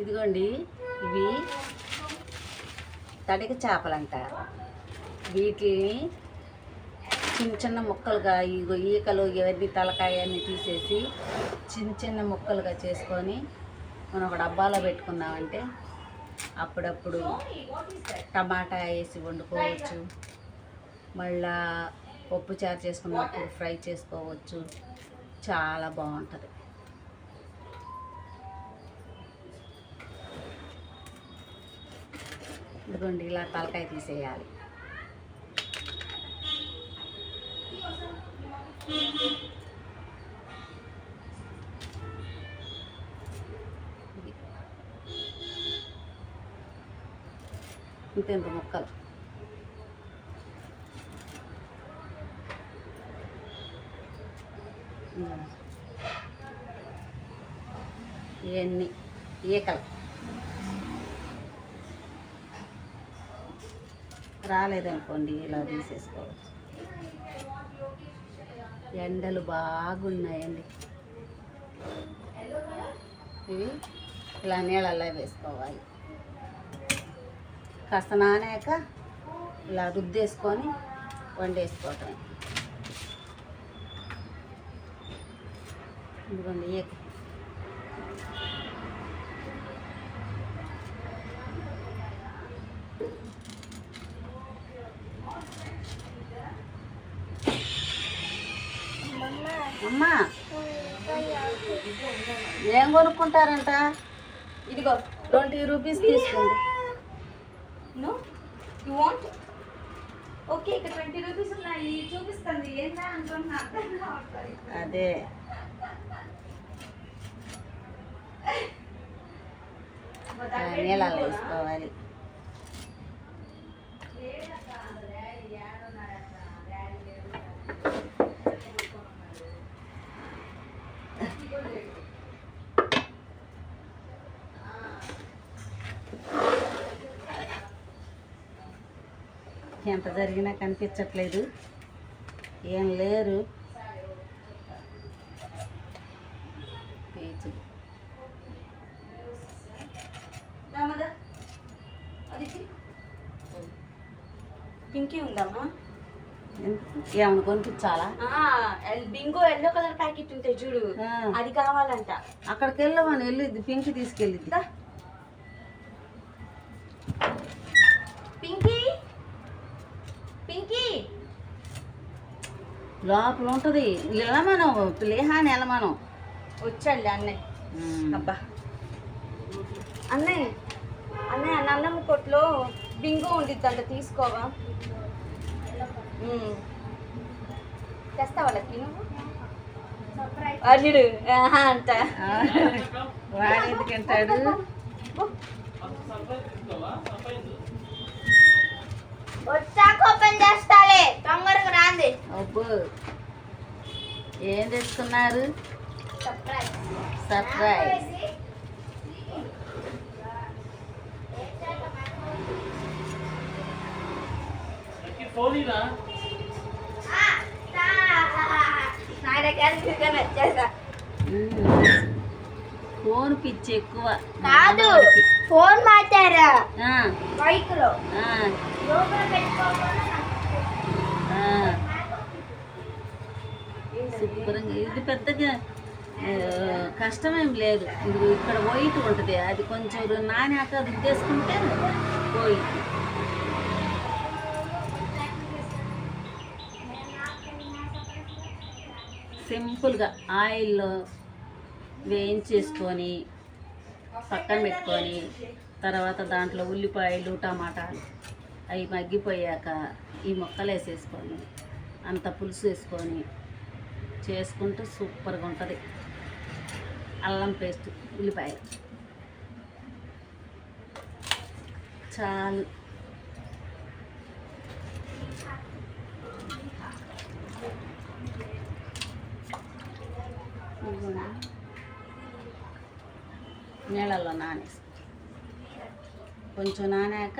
ఇదిగోండి ఇవి తడిక చేపలు అంటారు వీటిని చిన్న చిన్న ముక్కలుగా ఇగో ఈకలు ఇవన్నీ తలకాయ అన్నీ తీసేసి చిన్న చిన్న ముక్కలుగా చేసుకొని మనం ఒక డబ్బాలో పెట్టుకున్నామంటే అప్పుడప్పుడు టమాటా వేసి వండుకోవచ్చు. మళ్ళా పప్పు చారు చేసుకున్నప్పుడు ఫ్రై చేసుకోవచ్చు. చాలా బాగుంటుంది. ఇదిగోండి ఇలా తలకాయ తీసేయాలి. ఇది. ఇంత ఇంత ముక్కలు. ఇవన్నీ. ఈకలు. రాలేదనుకోండి ఇలా తీసేసుకోవచ్చు. ఎండలు బాగున్నాయండి. ఇవి ఇలా నీళ్ళల్లో వేసుకోవాలి. కాస్త నానాక ఇలా రుద్దేసుకొని వండేసుకోవటం ఇదిగోండి అమ్మా ఏం కొనుక్కుంటారంట? ఇదిగో ట్వంటీ రూపీస్ తీసుకోండి. నో యు వాంట్ ఓకే ఇక్కడ ట్వంటీ రూపీస్ ఉన్నాయి చూపిస్తుంది ఏంటా కావట్లేదు. అదే. ఆ, వేసుకోవాలి ఎంత జరిగినా కనిపించట్లేదు. ఏం లేరు. పింకీ ఉందమ్మా. ఏమన్నా కొనిపించాలా? బింగో ఎల్లో కలర్ ప్యాకెట్ ఉంటాయి చూడు. అది కావాలంట. అక్కడికి వెళ్ళమని వెళ్ళిద్ది పింక్ తీసుకెళ్ళిద్ది. పింకీ? పింకీ? లోపల ఉంటుంది. వెళ్ళమనం లేహాని వెళ్ళమనం. వచ్చాడులే అన్నయ్య. అబ్బా. అన్నయ్య అన్నయ్య నన్నమ్మ కొట్లో బింగో ఉండిద్దంట తీసుకోవా? ఉమ్. తెస్తావా వాళ్ళకి నువ్వు? అంట. వాడు ఎందుకంటాడు వచ్చాక ఓపెన్ చేస్తాలే తొందరగా రాంది. అబ్బో ఏం తెచ్చుకున్నారు సర్ప్రైజ్ నా వచ్చేసా ఫోన్ పిచ్చి ఎక్కువ. కాదు ఫోన్ ఆ, బైక్లో ఆ, లోపల పెట్టుకోకుండా ఆ. శుభ్రంగా. ఇది పెద్దగా కష్టమేం లేదు. ఇది ఇక్కడ వైట్ ఉంటుంది. అది కొంచెం నానాక రుద్దేసుకుంటే పోయిద్ది సింపుల్గా ఆయిల్లో వేయించేసుకొని పక్కన పెట్టుకొని తర్వాత దాంట్లో ఉల్లిపాయలు టమాటాలు అవి మగ్గిపోయాక ఈ ముక్కలు వేసేసుకొని అంత పులుసు వేసుకొని చేసుకుంటే సూపర్గా ఉంటుంది. అల్లం పేస్ట్ ఉల్లిపాయలు. చాలు ఇదిగోండి. నీళ్ళల్లో నానేసి కొంచెం నానాక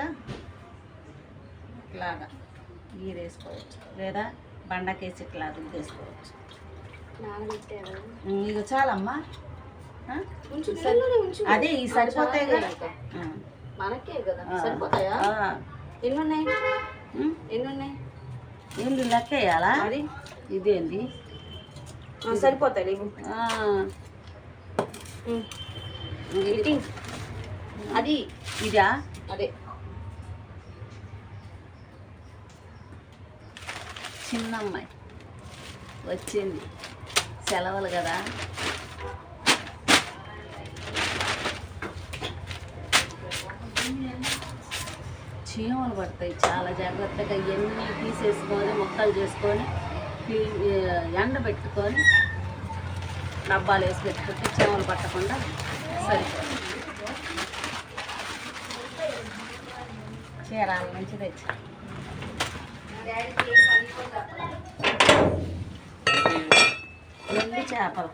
ఇట్లాగా గీరేసుకోవచ్చు లేదా బండకేసి ఇట్లా రుద్దేసుకోవచ్చు ఇక చాలమ్మా. అదే ఈ సరిపోతాయి కదా. మనకే కదా. సరిపోతాయా. ఎన్ని ఉన్నాయి ఎన్ని ఉన్నాయి ఏంది లెక్క వేయాలా? మరి? ఇదేంది? సరిపోతాయి ఇటీ. అది ఇదా? అదే. చిన్న అమ్మాయి వచ్చింది. సెలవులు కదా. చీమలు పడతాయి చాలా జాగ్రత్తగా. ఇవన్నీ తీసేసుకొని ముక్కలు చేసుకొని ఎండ పెట్టుకొని డబ్బాలు వేసి పెట్టుకుంటే చెమలు పట్టకుండా సరిపోతుంది చీరాల నుంచి తెచ్చా ఎండు చేపలు.